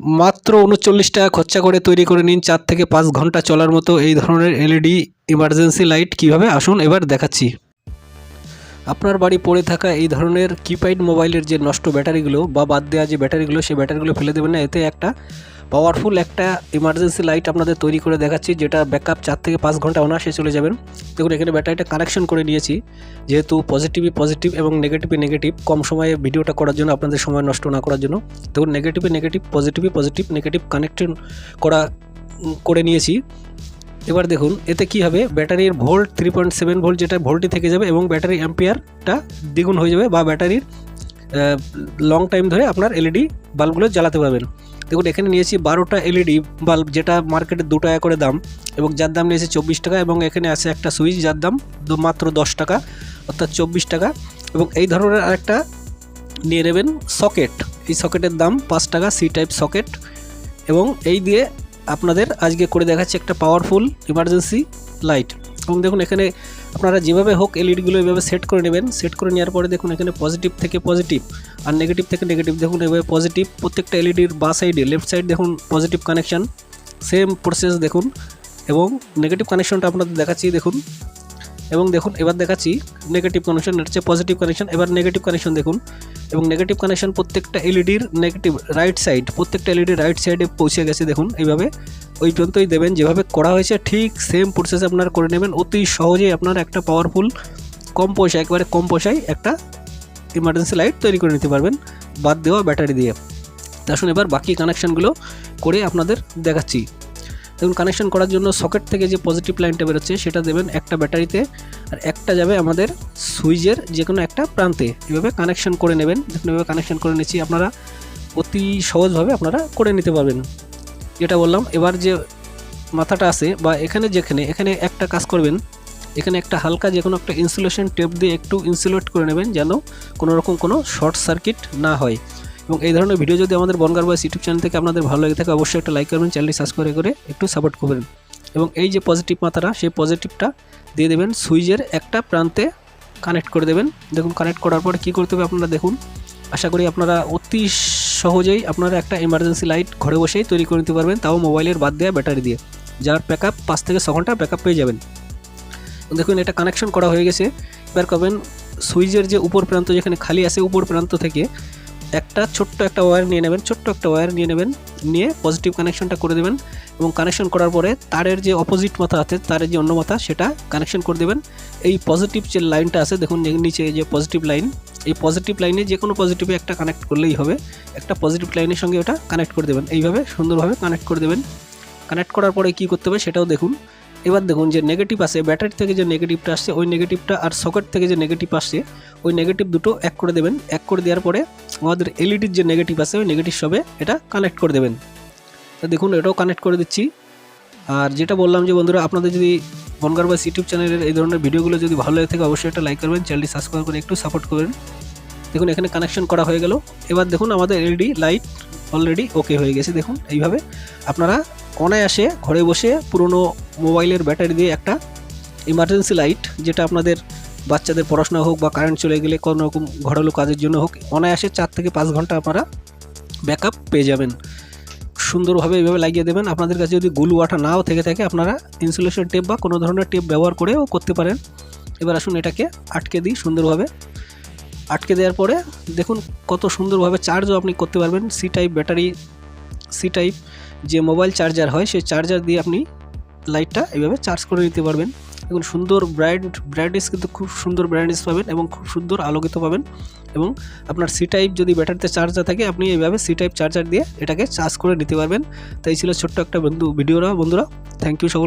মাত্র উনচল্লিশ টাকা খরচা করে তৈরি করে নিন চার থেকে পাঁচ ঘণ্টা চলার মতো এই ধরনের এলইডি ইমার্জেন্সি লাইট কীভাবে? আসুন, এবার দেখাচ্ছি। আপনার বাড়ি পড়ে থাকা এই ধরনের কিপ্যাড মোবাইলের যে নষ্ট ব্যাটারিগুলো বা বাদ দেওয়া যে ব্যাটারিগুলো, সেই ব্যাটারিগুলো ফেলে দেবেন না। এতে একটা পাওয়ারফুল একটা ইমার্জেন্সি লাইট আপনাদের তৈরি করে দেখাচ্ছি, যেটা ব্যাকআপ চার থেকে পাঁচ ঘণ্টা অনায়াসে চলে যাবেন। দেখুন, এখানে ব্যাটারিটা কানেকশন করে নিয়েছি। যেহেতু পজিটিভই পজিটিভ এবং নেগেটিভই নেগেটিভ কম সময়ে ভিডিওটা করার জন্য, আপনাদের সময় নষ্ট না করার জন্য। দেখুন নেগেটিভে নেগেটিভ পজিটিভই পজিটিভ নেগেটিভ কানেকশন করা করে নিয়েছি। এবার দেখুন, এতে কি হবে? ব্যাটারির volt three point seven volt যেটা ভোল্টই থেকে যাবে এবং ব্যাটারি অ্যাম্পিয়ারটা দ্বিগুণ হয়ে যাবে বা ব্যাটারির লং টাইম ধরে আপনার এলইডি বাল্বগুলো জ্বালাতে পারবেন। দেখুন, এখানে নিয়েছি বারোটা এলইডি বাল্ব যেটা মার্কেটে দু টাকা করে দাম এবং যার দাম নিয়েছে চব্বিশ টাকা এবং এখানে আছে একটা সুইচ যার দাম মাত্র দশ টাকা, অর্থাৎ চব্বিশ টাকা এবং এই ধরনের আরেকটা নিয়ে নেবেন সকেট এই সকেটের দাম পাঁচ টাকা সি টাইপ সকেট এবং এই দিয়ে আপনাদের আজকে করে দেখাচ্ছি একটা পাওয়ারফুল ইমার্জেন্সি লাইট এবং দেখুন, এখানে আপনারা যেভাবে হোক এলইডিগুলো এভাবে সেট করে নেবেন সেট করে নেওয়ার পরে দেখুন, এখানে পজিটিভ থেকে পজিটিভ আর নেগেটিভ থেকে নেগেটিভ দেখুন, এভাবে পজিটিভ প্রত্যেকটা এলইডির বা সাইডে লেফট সাইড দেখুন পজিটিভ কানেকশান সেম প্রসেস দেখুন। এবং নেগেটিভ কানেকশনটা আপনাদের দেখাচ্ছি, দেখুন। এবং দেখুন, এবার দেখাচ্ছি নেগেটিভ কানেকশন হচ্ছে পজিটিভ কানেকশন এবার নেগেটিভ কানেকশন দেখুন। এবং নেগেটিভ কানেকশন প্রত্যেকটা এলইডির নেগেটিভ রাইট সাইড প্রত্যেকটা এলইডির রাইট সাইডে পৌঁছে গেছে দেখুন এইভাবে। ওই পর্যন্তই দেবেন। যেভাবে করা হয়েছে, ঠিক সেম প্রসেস আপনারা করে নেবেন। অতি সহজেই আপনার একটা পাওয়ারফুল কম পয়সা একবারে কম পয়সায় একটা ইমার্জেন্সি লাইট তৈরি করে নিতে পারবেন। বাদ দেওয়া ব্যাটারি দিয়ে। আসুন এবার বাকি কানেকশানগুলো করে আপনাদের দেখাচ্ছি। দেখুন কানেকশন করার জন্য সকেট থেকে যে পজিটিভ লাইনটা বেরোচ্ছে, সেটা দেবেন একটা ব্যাটারিতে আর একটা যাবে আমাদের সুইচের যে কোনো একটা প্রান্তে। এভাবে কানেকশন করে নেবেন। দেখুন, এভাবে কানেকশন করে নিচ্ছি। আপনারা অতি সহজভাবে আপনারা করে নিতে পারবেন। যেটা বললাম, এবার যে মাথাটা আছে বা এখানে যেখানে, এখানে একটা কাজ করবেন। এখানে একটা হালকা যে কোনো একটা ইনসুলেশন টেপ দিয়ে একটু ইনসুলেট করে নেবেন যেন কোনো রকম কোনো শর্ট সার্কিট না হয়। এবং এই ধরনের ভিডিও যদি আমাদের বনগার বয়স ইউটিউব চ্যানেল থেকে আপনাদের ভালো লেগে থাকে, অবশ্যই একটা লাইক করবেন চ্যানেলটি সাবস্ক্রাইব করে একটু সাপোর্ট করবেন। এবং এই যে পজিটিভ মাথাটা, সেই পজিটিভটা দিয়ে দেবেন সুইচের একটা প্রান্তে কানেক্ট করে দেবেন। দেখুন কানেক্ট করার পরে কী করতে হবে আপনারা দেখুন। আশা করি আপনারা অতি সহজেই আপনারা একটা এমার্জেন্সি লাইট ঘরে বসেই তৈরি করে নিতে পারবেন, তাও মোবাইলের বাদ দেওয়া ব্যাটারি দিয়ে। যার প্যাক আপ পাঁচ থেকে ছ ঘণ্টা ব্যাকআপ পেয়ে যাবেন। দেখুন, এটা কানেকশন করা হয়ে গেছে। এবার করবেন সুইচের যে উপর প্রান্ত যেখানে খালি আছে, উপর প্রান্ত থেকে একটা ছোট্ট একটা ওয়্যার নিয়ে নেবেন, ছোট্ট একটা ওয়্যার নিয়ে নেবেন, নিয়ে পজিটিভ কানেকশনটা করে দেবেন এবং কানেকশন করার পরে তারের যে অপোজিট মাথা আছে, তারের যে অন্য মাথা, সেটা কানেকশন করে দেবেন। এই পজিটিভ যে লাইনটা আছে, দেখুন নিচে যে পজিটিভ লাইন এই পজিটিভ লাইনে যে কোনো পজিটিভে একটা কানেক্ট করলেই হবে। একটা পজিটিভ লাইনের সঙ্গে ওটা কানেক্ট করে দেবেন। এইভাবে সুন্দরভাবে কানেক্ট করে দেবেন। কানেক্ট করার পরে কী করতে হবে সেটাও দেখুন। এবার দেখুন যে নেগেটিভ আসে ব্যাটারি থেকে যে নেগেটিভটা আসছে, ওই নেগেটিভটা আর সকেট থেকে যে নেগেটিভ আসছে, ওই নেগেটিভ দুটো এক করে দেবেন। এক করে দেওয়ার পরে আমাদের এলইডির যে নেগেটিভ আছে ওই নেগেটিভ সবে এটা কানেক্ট করে দেবেন। তো দেখুন, এটাও কানেক্ট করে দিচ্ছি। আর যেটা বললাম যে বন্ধুরা, আপনাদের যদি বনগার বাস ইউটিউব চ্যানেলের এই ধরনের ভিডিওগুলো যদি ভালো লাগে থাকে, অবশ্যই একটা লাইক করবেন, চ্যানেলটি সাবস্ক্রাইব করে একটু সাপোর্ট করবেন। দেখুন, এখানে কানেকশন করা হয়ে গেল। এবার দেখুন, আমাদের এলইডি লাইট অলরেডি ওকে হয়ে গেছে। দেখুন, এইভাবে আপনারা অনায়াসে ঘরে বসে পুরনো মোবাইলের ব্যাটারি দিয়ে একটা ইমার্জেন্সি লাইট যেটা আপনাদের বাচ্চাদের পড়াশোনা হোক বা কারেন্ট চলে গেলে কোনো রকম ঘরেলু কাজের জন্য হোক, অনায়াসে চার থেকে পাঁচ ঘণ্টা আপনারা ব্যাকআপ পেয়ে যাবেন। সুন্দরভাবে এইভাবে লাগিয়ে দেবেন। আপনাদের কাছে যদি গুলু আঠা নাও থেকে থাকে, আপনারা ইনসুলেশন টেপ বা কোনো ধরনের টেপ ব্যবহার করেও করতে পারেন। এবার আসুন এটাকে আটকে দিই সুন্দরভাবে। আটকে দেওয়ার পরে দেখুন কত সুন্দরভাবে চার্জও আপনি করতে পারবেন। C type battery C type যে মোবাইল চার্জার হয়, সেই চার্জার দিয়ে আপনি লাইটটা এইভাবে চার্জ করে নিতে পারবেন। দেখুন সুন্দর ব্রাইট ব্রাইটনেস কিন্তু খুব সুন্দর ব্রাইটনেস পাবেন এবং খুব সুন্দর আলোকিত পাবেন এবং আপনার সি টাইপ যদি ব্যাটারিতে চার্জার থাকে, আপনি এইভাবে সি টাইপ চার্জার দিয়ে এটাকে চার্জ করে নিতে পারবেন। তাই ছিল ছোট্ট একটা বন্ধু ভিডিওরা বন্ধুরা। থ্যাংক ইউ সকল